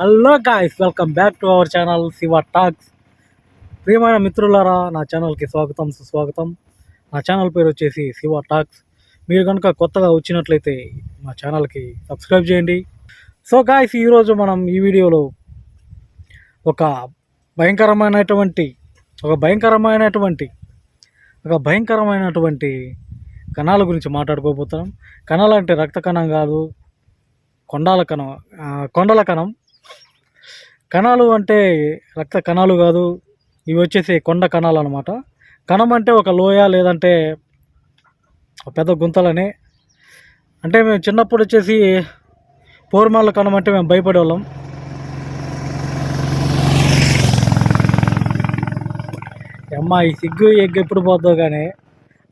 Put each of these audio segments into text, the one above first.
Hello guys welcome back to our channel Shiva talks ప్రియమైన మిత్రులారా నా ఛానల్కి స్వాగతం సుస్వాగతం. నా ఛానల్ పేరు వచ్చేసి శివ టాక్స్ మీరు కనుక కొత్తగా వచ్చినట్లయితే మా ఛానల్కి సబ్స్క్రైబ్ చేయండి. సో గాయస్ ఈరోజు మనం ఈ వీడియోలో ఒక భయంకరమైనటువంటి ఒక భయంకరమైనటువంటి ఒక భయంకరమైనటువంటి కణాల గురించి మాట్లాడుకోబోతున్నాం. కణాలు అంటే రక్త కణం కాదు కొండాల కణం కొండల కణం. కణాలు అంటే రక్త కణాలు కాదు ఇవి వచ్చేసి కొండ కణాలు అనమాట కణం అంటే ఒక లోయ లేదంటే ఒక పెద్ద గుంతలని. అంటే మేము చిన్నప్పుడు వచ్చేసి పూర్మాల కణం అంటే మేము భయపడేవాళ్ళం. అమ్మ ఈ సిగ్గు ఎగ్గు ఎప్పుడు పోద్దో కానీ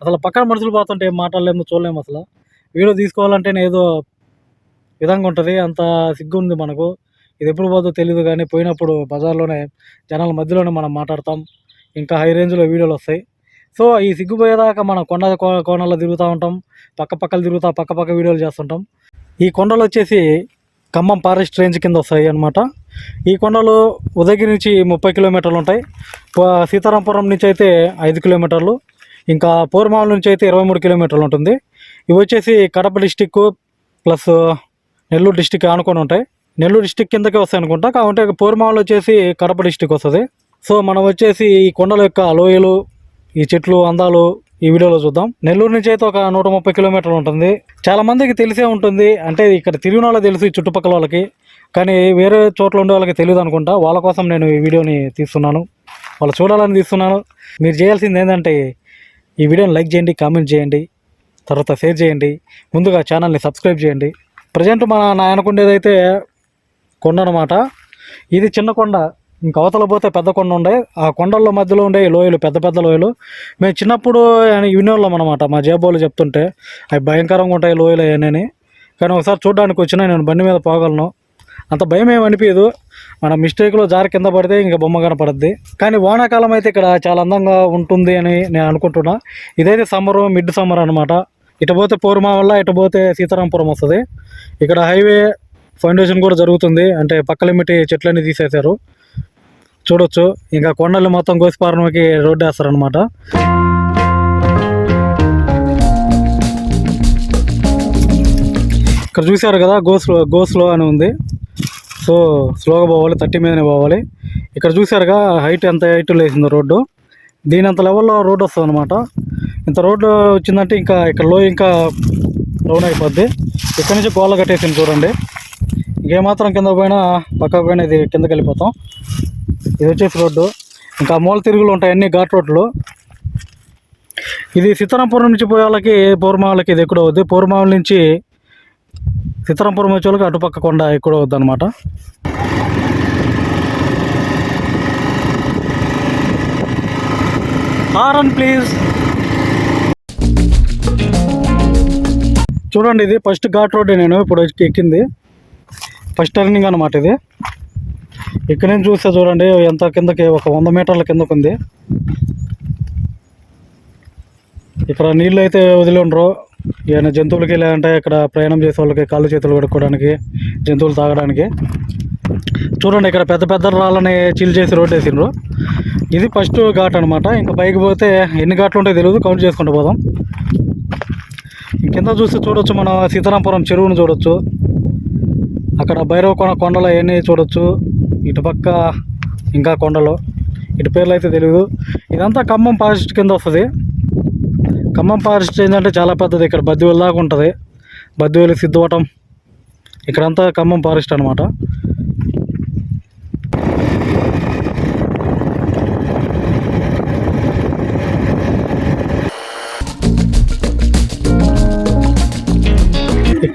అసలు పక్కన మనుషులు పోతుంటే ఏం మాట్లాడలేము చూడలేము అసలు. వీడియో తీసుకోవాలంటేనే ఏదో విధంగా ఉంటుంది అంత సిగ్గు ఉంది మనకు. ఇది ఎప్పుడు పోతుందో తెలియదు కానీ పోయినప్పుడు బజార్లోనే జనాల మధ్యలోనే మనం మాట్లాడతాం. ఇంకా హై రేంజ్లో వీడియోలు వస్తాయి. సో ఈ సిగ్గుపోయేదాకా మనం కొండ కో- కోణాల్లో తిరుగుతూ ఉంటాం. పక్క పక్కలు తిరుగుతూ పక్క పక్క వీడియోలు చేస్తుంటాం. ఈ కొండలు వచ్చేసి ఖమ్మం ఫారెస్ట్ రేంజ్ కింద వస్తాయి అన్నమాట. ఈ కొండలు ఉదయగిరి నుంచి ముప్పై కిలోమీటర్లు ఉంటాయి. సీతారాంపురం నుంచి అయితే ఐదు కిలోమీటర్లు. ఇంకా పూర్మాల నుంచి అయితే ఇరవై మూడు కిలోమీటర్లు ఉంటుంది. ఇవి వచ్చేసి Kadapa district plus Nellore district ఆనుకొని ఉంటాయి. నెల్లూరు డిస్టిక్ కిందకే వస్తాయి అనుకుంటా. కాబట్టి పూర్మాలు వచ్చేసి కడప డిస్టిక్ వస్తుంది. సో మనం వచ్చేసి ఈ కొండల యొక్క లోయలు ఈ చెట్లు అందాలు ఈ వీడియోలో చూద్దాం. నెల్లూరు నుంచి అయితే ఒక నూట ముప్పై కిలోమీటర్లు ఉంటుంది. చాలా మందికి తెలిసే ఉంటుంది. అంటే ఇక్కడ తిరిగిన వాళ్ళకి తెలుసు ఈ చుట్టుపక్కల వాళ్ళకి. కానీ వేరే చోట్ల ఉండే వాళ్ళకి తెలియదు అనుకుంటా. వాళ్ళ కోసం నేను ఈ వీడియోని తీస్తున్నాను. వాళ్ళు చూడాలని తీస్తున్నాను. మీరు చేయాల్సింది ఏంటంటే ఈ వీడియోని లైక్ చేయండి కామెంట్ చేయండి. తర్వాత షేర్ చేయండి. ముందుగా ఛానల్ని సబ్స్క్రైబ్ చేయండి. ప్రజెంట్ మన నా అయితే కొండ అనమాట ఇది చిన్న కొండ. ఇంక అవతల పోతే పెద్ద కొండ ఉండే. ఆ కొండల్లో మధ్యలో ఉండే లోయలు పెద్ద పెద్ద లోయలు. మేము చిన్నప్పుడు వినేవాళ్ళం అనమాట మా జేబోలు చెప్తుంటే అవి భయంకరంగా ఉంటాయి లోయలు అవన్నీ కానీ ఒకసారి చూడడానికి వచ్చినా నేను బండి మీద పోగలను. అంత భయం ఏమి అనిపించదు మన మిస్టేక్లో జారి కింద పడితే ఇంకా బొమ్మ కనపడుద్ది. కానీ వానాకాలం అయితే ఇక్కడ చాలా అందంగా ఉంటుంది అని నేను అనుకుంటున్నా. ఇదైతే సమ్మర్ మిడ్ సమ్మర్ అనమాట ఇటు పోతే పూర్మా వల్ల ఇటు పోతే సీతారాంపురం వస్తుంది. ఇక్కడ హైవే ఫౌండేషన్ కూడా జరుగుతుంది. అంటే పక్కలిమిటి చెట్లన్నీ తీసేశారు. చూడొచ్చు. ఇంకా కొండలు మొత్తం గోసిపారంకి రోడ్డు వేస్తారనమాట ఇక్కడ చూశారు కదా గో స్లో గో స్లో అని ఉంది. సో స్లోగా పోవాలి థర్టీ మీదనే పోవాలి. ఇక్కడ చూశారుగా హైట్ ఎంత హైట్ లేసిందో రోడ్డు. దీని అంత లెవెల్లో రోడ్డు వస్తుంది అనమాట ఇంత రోడ్డు వచ్చిందంటే ఇంకా ఇక్కడ లో ఇంకా డౌన్ అయిపోద్ది. ఇక్కడ నుంచి గోళ్ళ కట్టేసింది చూడండి. ఇంకేమాత్రం కింద పోయినా పక్క పోయినా ఇది కిందకి వెళ్ళిపోతాం. ఇది వచ్చేసి రోడ్డు. ఇంకా మూల తిరుగులు ఉంటాయి అన్ని ఘాట్ రోడ్లు. ఇది సీతారాంపురం నుంచి పోయే వాళ్ళకి పూర్మ ఇది ఎక్కడ అవుద్ది. పూర్మాల నుంచి సీతారాంపురం వచ్చే వాళ్ళకి అటుపక్క కొండ ఎక్కడ అవుద్ది అనమాట హారన్ ప్లీజ్ చూడండి ఇది ఫస్ట్ ఘాట్ రోడ్డే నేను ఇప్పుడు ఎక్కింది. ఫస్ట్ టర్నింగ్ అనమాట ఇది. ఇక్కడ నుంచి చూస్తే చూడండి ఎంత కిందకి ఒక వంద మీటర్ల కిందకు ఉంది. ఇక్కడ నీళ్ళు అయితే వదిలి ఉండరు. ఏమైనా జంతువులకి లేదంటే ఇక్కడ ప్రయాణం చేసే వాళ్ళకి కాళ్ళు చేతులు కడుక్కోవడానికి జంతువులు తాగడానికి. చూడండి ఇక్కడ పెద్ద పెద్ద రాళ్ళని చిల్ చేసి రోడ్ వేసిండ్రు. ఇది ఫస్ట్ ఘాట్ అనమాట ఇంకా పైకి పోతే ఎన్ని ఘాట్లు ఉంటాయో తెలియదు కౌంట్ చేసుకుంటూ పోదాం. కింద చూస్తే చూడొచ్చు మన సీతారాంపురం చెరువును చూడొచ్చు. అక్కడ భైరవ కొన కొండలు అవన్నీ చూడొచ్చు. ఇటుపక్క ఇంకా కొండలు. ఇటు పేర్లు అయితే తెలియదు ఇదంతా ఖమ్మం ఫారెస్ట్ కింద వస్తుంది. ఖమ్మం ఫారెస్ట్ ఏంటంటే చాలా పెద్దది. ఇక్కడ బద్దివేలు దాకా ఉంటుంది. బద్దివేలు సిద్ధవటం. ఇక్కడంతా ఖమ్మం ఫారెస్ట్ అనమాట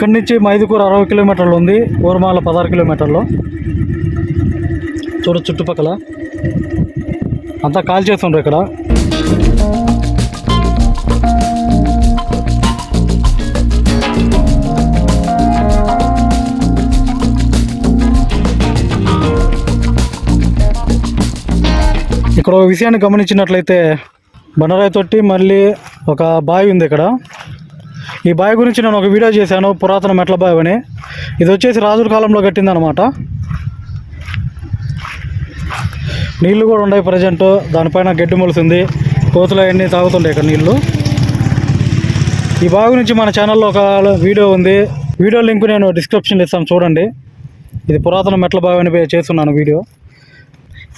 ఇక్కడి నుంచి మైదుకూరు అరవై కిలోమీటర్లు ఉంది ఊరమాల పదహారు కిలోమీటర్లు. చూడ చుట్టుపక్కల. అంతా కాల్ చేస్తుండ్రు ఇక్కడ. ఇక్కడ ఒక విషయాన్ని గమనించినట్లయితే బండరాయి తొట్టి మళ్ళీ ఒక బావి ఉంది ఇక్కడ. ఈ బావి గురించి నేను ఒక వీడియో చేశాను పురాతన మెట్ల బావి అని ఇది వచ్చేసి రాజుల కాలంలో కట్టిందనమాట నీళ్ళు కూడా ఉన్నాయి ప్రజెంట్ దానిపైన గడ్డి మొలిసింది కోతులు అవన్నీ తాగుతుంటాయి ఇక్కడ నీళ్ళు. ఈ బావి నుంచి మన ఛానల్లో ఒక వీడియో ఉంది. వీడియో లింక్ నేను డిస్క్రిప్షన్ ఇస్తాను చూడండి. ఇది పురాతన మెట్ల బావి అని చేస్తున్నాను వీడియో.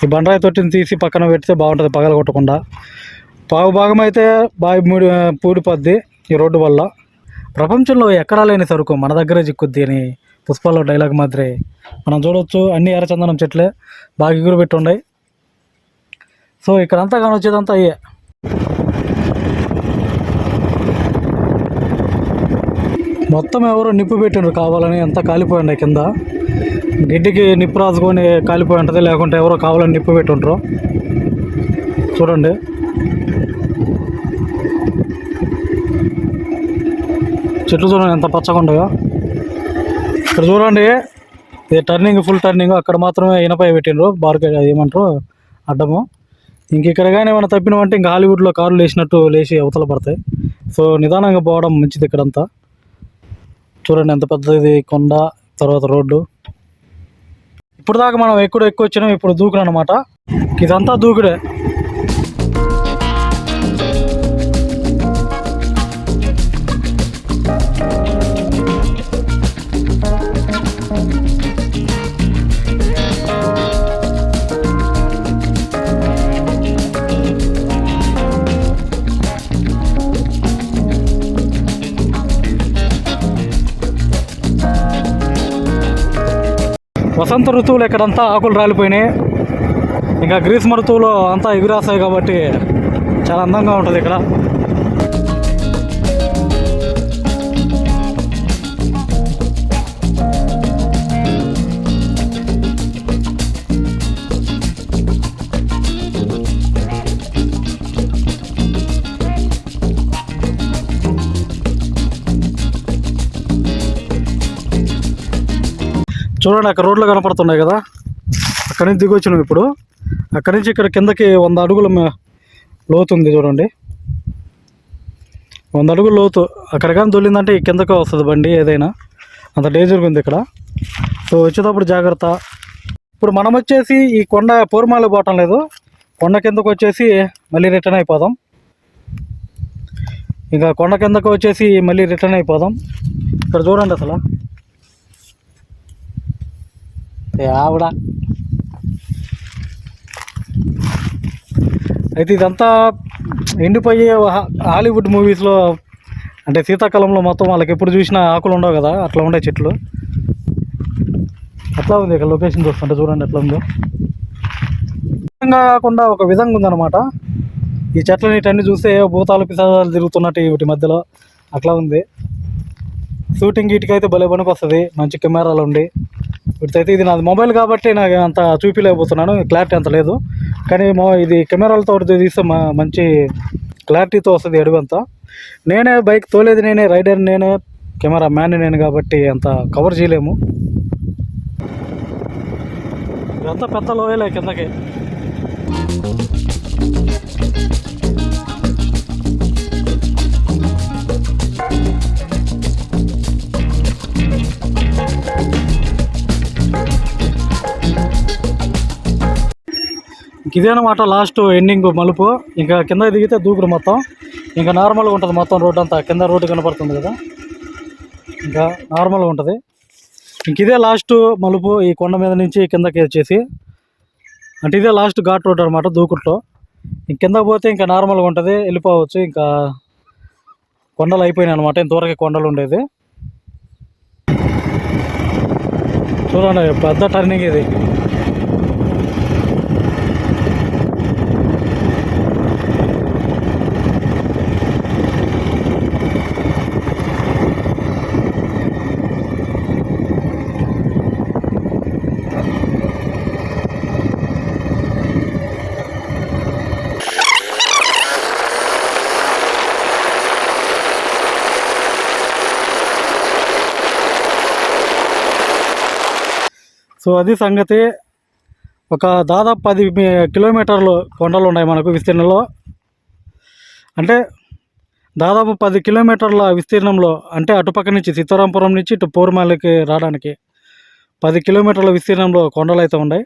ఈ బండరాయి తొట్టిని తీసి పక్కన పెడితే బాగుంటుంది పగల కొట్టకుండా పావు భాగం అయితే బావి మూడి పూడిపోద్ది ఈ రోడ్డు వల్ల. ప్రపంచంలో ఎక్కడా లేని సరుకు మన దగ్గరే చిక్కుద్ది అని పుష్పాల్లో డైలాగ్ మాదిరే. మనం చూడొచ్చు అన్ని ఎర్రచందనం చెట్లే. బాగా ఎగురు పెట్టి సో ఇక్కడంతా కానీ వచ్చేదంతా అయ్యే. మొత్తం ఎవరో నిప్పు పెట్టిండ్రు కావాలని అంతా కాలిపోయిండే కింద. గిడ్డికి నిప్పు రాసుకొని కాలిపోయి ఉంటుంది లేకుంటే ఎవరో కావాలని నిప్పు పెట్టుంటారు చూడండి. చెట్లు చూడండి ఎంత పచ్చగా ఉండగా ఇక్కడ చూడండి ఇది టర్నింగ్ ఫుల్ టర్నింగ్ అక్కడ మాత్రమే ఇనపై పెట్టిండ్రు. బార్కే ఏమంటారు? అడ్డము. ఇంక ఇక్కడ కానీ ఏమైనా తప్పినామంటే ఇంకా హాలీవుడ్లో కార్లు లేచినట్టు లేచి అవతల పడతాయి. సో నిదానంగా పోవడం మంచిది ఇక్కడంతా. చూడండి ఎంత పెద్దది కొండ తర్వాత రోడ్డు. ఇప్పుడు దాకా మనం ఎక్కడ ఎక్కువ వచ్చినాం ఇప్పుడు దూకుడు అనమాట ఇదంతా దూకుడే. వసంత ఋతువులు ఇక్కడంతా ఆకులు రాలిపోయినాయి. ఇంకా గ్రీష్మ ఋతువులో అంతా ఎగురాస్తాయి కాబట్టి చాలా అందంగా ఉంటుంది ఇక్కడ. చూడండి అక్కడ రోడ్లు కనపడుతున్నాయి కదా. అక్కడి నుంచి దిగి వచ్చినాం ఇప్పుడు. అక్కడి నుంచి ఇక్కడ కిందకి వంద అడుగుల లోతుంది లోతు ఉంది చూడండి. వంద అడుగుల లోతు. అక్కడ కానీ దొల్లిందంటే ఈ కిందకే వస్తుంది బండి ఏదైనా. అంత డేంజర్గా ఉంది ఇక్కడ. సో వచ్చేటప్పుడు జాగ్రత్త. ఇప్పుడు మనం వచ్చేసి ఈ కొండ పూర్మాలు పోవటం లేదు. కొండ కిందకు వచ్చేసి మళ్ళీ రిటర్న్ అయిపోదాం. ఇంకా కొండ కిందకు వచ్చేసి మళ్ళీ రిటర్న్ అయిపోదాం. ఇక్కడ చూడండి అసలు ఏ ఆవిడ. అయితే ఇదంతా ఎండిపోయి హా- హాలీవుడ్ మూవీస్లో అంటే శీతాకాలంలో మొత్తం వాళ్ళకి ఎప్పుడు చూసినా ఆకులు ఉండవు కదా అట్లా ఉండే చెట్లు. అట్లా ఉంది ఇక్కడ లొకేషన్ చూస్తుంటే చూడండి ఎట్లా ఉందో. విధంగా కాకుండా ఒక విధంగా ఉందన్నమాట. ఈ చెట్లని ఇటన్ని చూస్తే భూతాలు పిసాదాలు తిరుగుతున్నట్టు వీటి మధ్యలో అట్లా ఉంది. షూటింగ్ వీటికైతే భలే పనికి వస్తుంది మంచి కెమెరాలు ఉండి. ఇప్పుడైతే ఇది నాది మొబైల్ కాబట్టి నాకు అంత చూపించలేకపోతున్నాను క్లారిటీ అంత లేదు. కానీ ఇది కెమెరాలతో తీస్తే మా- మంచి క్లారిటీతో వస్తుంది అడవి అంతా నేనే బైక్ తోలేది నేనే రైడర్ నేనే కెమెరా మ్యాన్ నేను కాబట్టి అంత కవర్ చేయలేము. ఇదంతా పెద్ద లోయలే కిందకి. ఇదేనమాట లాస్ట్ ఎండింగ్ మలుపు. ఇంకా కింద దిగితే దూకుడు మొత్తం. ఇంకా నార్మల్గా ఉంటుంది మొత్తం రోడ్ అంతా. కింద రోడ్డు కనపడుతుంది కదా. ఇంకా నార్మల్గా ఉంటుంది. ఇంక ఇదే లాస్ట్ మలుపు ఈ కొండ మీద నుంచి కిందకి వచ్చేసి. అంటే ఇదే లాస్ట్ ఘాట్ రోడ్ అనమాట దూకుట్లో ఇంక కింద పోతే ఇంకా నార్మల్గా ఉంటుంది. వెళ్ళిపోవచ్చు. ఇంకా కొండలు అయిపోయినాయి అనమాట ఇంతవరకు కొండలు ఉండేది. చూడండి పెద్ద టర్నింగ్ ఇది. సో అది సంగతి ఒక దాదాపు పది కిలోమీటర్లు కొండలు ఉన్నాయి మనకు విస్తీర్ణంలో. అంటే దాదాపు పది కిలోమీటర్ల విస్తీర్ణంలో అంటే అటుపక్క నుంచి సీతారాంపురం నుంచి ఇటు పూర్మాలకి రావడానికి పది కిలోమీటర్ల విస్తీర్ణంలో కొండలు అయితే ఉన్నాయి.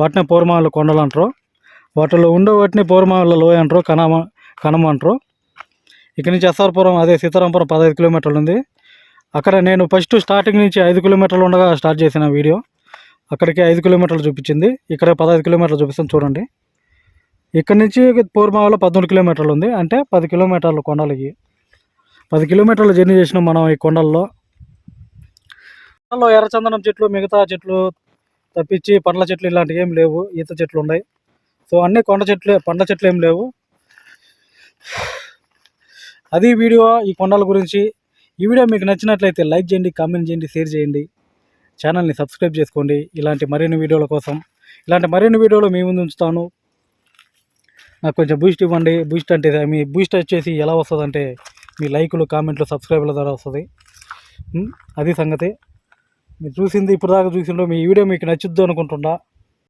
వాటిని పూర్మాల కొండలు అంటారు. వాటిలో ఉండే వాటిని పూర్మాల లోయ అంటారు కనమ కనమ అంటారు. ఇక్కడ నుంచి ఎస్ఆర్పురం అదే సీతారాంపురం పదహైదు కిలోమీటర్లు ఉంది. అక్కడ నేను ఫస్ట్ స్టార్టింగ్ నుంచి ఐదు కిలోమీటర్లు ఉండగా స్టార్ట్ చేసిన వీడియో. అక్కడికి ఐదు కిలోమీటర్లు చూపించింది. ఇక్కడ పదహైదు కిలోమీటర్లు చూపిస్తాను చూడండి. ఇక్కడ నుంచి పూర్మావలో పదమూడు కిలోమీటర్లు ఉంది. అంటే పది కిలోమీటర్లు కొండలకి. పది కిలోమీటర్లు జర్నీ చేసినాం మనం ఈ కొండల్లో. కొండల్లో ఎర్రచందనం చెట్లు మిగతా చెట్లు తప్పించి పండ్ల చెట్లు ఇలాంటివి ఏం లేవు. ఈత చెట్లు ఉన్నాయి. సో అన్నీ కొండ చెట్లు పండ్ల చెట్లు ఏం లేవు. అది వీడియో ఈ కొండల గురించి. ఈ వీడియో మీకు నచ్చినట్లయితే లైక్ చేయండి కామెంట్ చేయండి షేర్ చేయండి. ఛానల్ని సబ్స్క్రైబ్ చేసుకోండి. ఇలాంటి మరిన్ని వీడియోల కోసం ఇలాంటి మరిన్ని వీడియోలు మీ ముందు ఉంచుతాను. నాకు కొంచెం బూస్ట్ ఇవ్వండి. బూస్ట్ అంటే మీ బూస్ట్ వచ్చేసి ఎలా వస్తుందంటే మీ లైకులు కామెంట్లు సబ్స్క్రైబ్ల ద్వారా వస్తుంది. అది సంగతి. మీరు చూసింది ఇప్పుడు దాకా చూసిండ్రు మీ వీడియో మీకు నచ్చుద్దు అనుకుంటున్నా.